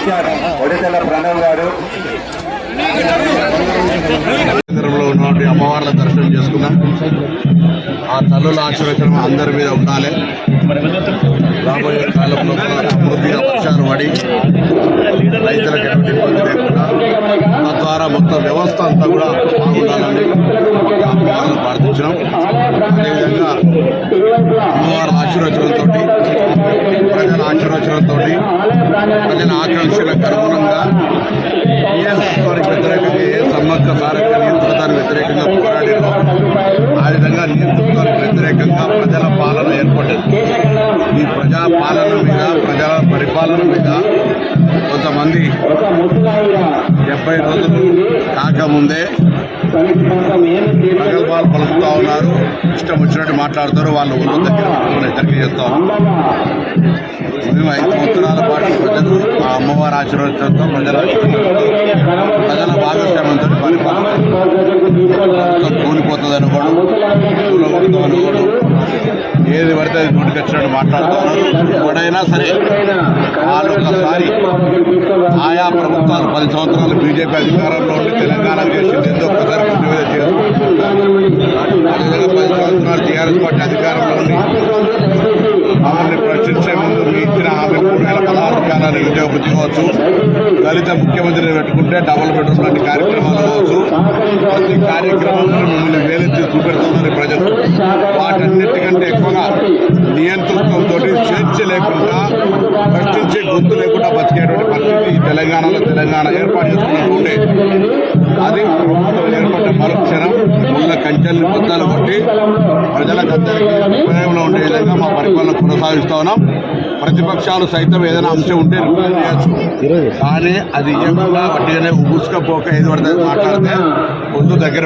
ఇచ్చారు ఒడితల ప్రణవ్ గారు. ఉన్నటువంటి అమ్మవార్ల దర్శనం చేసుకున్నాం. ఆ తల్లుల ఆశీర్వచనం అందరి మీద ఉండాలి. రాబోయే కాలంలో కూడా వర్షాలు పడి రైతులకు ద్వారా మొత్తం వ్యవస్థ అంతా కూడా బాగుండాలని అమ్మవార్లను ప్రార్థించినాం. అదేవిధంగా అమ్మవారి ఆశీర్వచనంతో ప్రజల ఆశీర్వచనంతో ప్రజల ఆకాంక్షలకు అనుగుణంగా ఏ ప్రభుత్వానికి వ్యతిరేకంగా ఏ సమ్మక్క సారక నియంత్రణానికి వ్యతిరేకంగా పోరాడినో ఆ విధంగా నియంత్రణానికి వ్యతిరేకంగా ప్రజల పాలన ఏర్పడ్డది ఈ ప్రజా పాలన మీద ప్రజల పరిపాలన మీద కొంతమంది డెబ్బై రోజులు కాకముందే ప్రగల్భాలు పలుకుతా ఉన్నారు. ఇష్టం వచ్చినట్టు మాట్లాడతారు. వాళ్ళు ఊళ్ళో దగ్గర హెచ్చరిక చేస్తా మేము ఐదు సంవత్సరాల పాటు ప్రజలు ఆ అమ్మవారి ఆశీర్వచనంతో ప్రజల ప్రజల భాగస్వామ్యంతో పరిపాలన ఏది పడితే అది నోటికి మాట్లాడుతున్నారు. మాట్లాడుతూ ఎవడైనా సరే వాళ్ళు ఒకసారి ఆయా ప్రభుత్వాలు పది సంవత్సరాలు బీజేపీ అధికారంలో ఉండి తెలంగాణ చేసింది ఎందుకు ఒక్కసారి గుండె చేసుకుంటున్నారు. పది సంవత్సరాలు టీఆర్ఎస్ పార్టీ అధికారంలో ఉండి మమ్మల్ని ప్రశ్నించే ముందు మీ ఇచ్చిన హామీ మూడు వేల పదహారు రూపాయల నిరుద్యోగ వృత్తి కావచ్చు దళిత ముఖ్యమంత్రిని పెట్టుకుంటే డబుల్ బెడ్రూమ్ లాంటి కార్యక్రమాలు కావచ్చు. ప్రతి కార్యక్రమంలో మిమ్మల్ని వేలెత్తి చూపెడుతున్నారు ప్రజలు. వాటన్నిటికంటే ఎక్కువగా నియంతృత్వంతో స్వేచ్ఛ లేకుండా ప్రశ్నించే గొంతు లేకుండా బతికేటువంటి పరిస్థితి ఈ తెలంగాణలో తెలంగాణ ఏర్పాటు చేసుకున్నట్టు ఉండే. అది ప్రభుత్వం ఏర్పడ్డ మరుక్షణం ముళ్ళ కంచెల్ని బద్దలు కొట్టి ప్రజలకు అందరికీ ఉపయోగంలో ఉండే విధంగా మా పరిపాలన కొనసాగిస్తా ఉన్నాం. ప్రతిపక్షాలు సైతం ఏదైనా అంశం ఉంటే రిప్రజెంట్ చేయొచ్చు. కానీ అది ఇవ్వకుండా వట్టిగానే ఉగుసుకపోక ఏది పడితే మాట్లాడితే ముందు దగ్గర